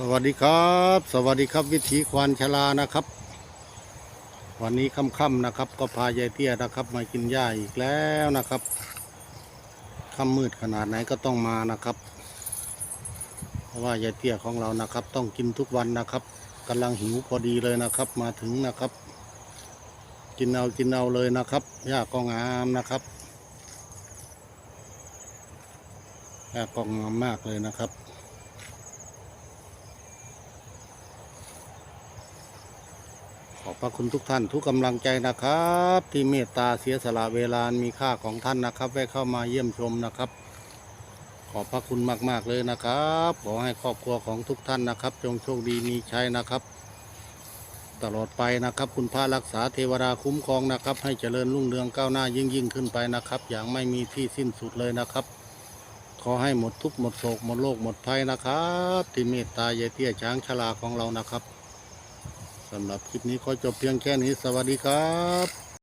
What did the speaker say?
สวัสดีครับ สวัสดีครับวิถีควานชลานะครับ วันนี้ค่ำๆนะครับ ก็พายายเตี้ยนะครับ มากินหญ้าอีกแล้วนะครับค่ำมืดขนาดไหนก็ต้องมานะครับ เพราะว่ายายเตี้ยของเรานะครับ ต้องกินทุกวันนะครับกำลังหิวพอดีเลยนะครับ มาถึงนะครับ กินเอากินเอาเลยนะครับหญ้าก็งามนะครับหญ้าก็งามมากเลยนะครับ ขอบพระคุณทุกท่านทุกกำลังใจนะครับ ที่เมตตาเสียสละเวลามีค่าของท่านนะครับแวะเข้ามาเยี่ยมชมนะครับ ขอบพระคุณมาก ๆ เลยนะครับ ขอให้ครอบครัวของทุกท่านนะครับ จงโชคดีมีชัยนะครับ ตลอดไปนะครับ คุณพระรักษาเทวดาคุ้มครองนะครับ ให้เจริญรุ่งเรืองก้าวหน้ายิ่งยิ่งขึ้นไปนะครับ อย่างไม่มีที่สิ้นสุดเลยนะครับ ขอให้หมดทุกข์หมดโศกหมดโรคหมดภัยนะครับ ที่เมตตาเยายเตี้ยช้างชลาของเรานะครับ สำหรับคลิปนี้ขอจบเพียงแค่นี้สวัสดีครับ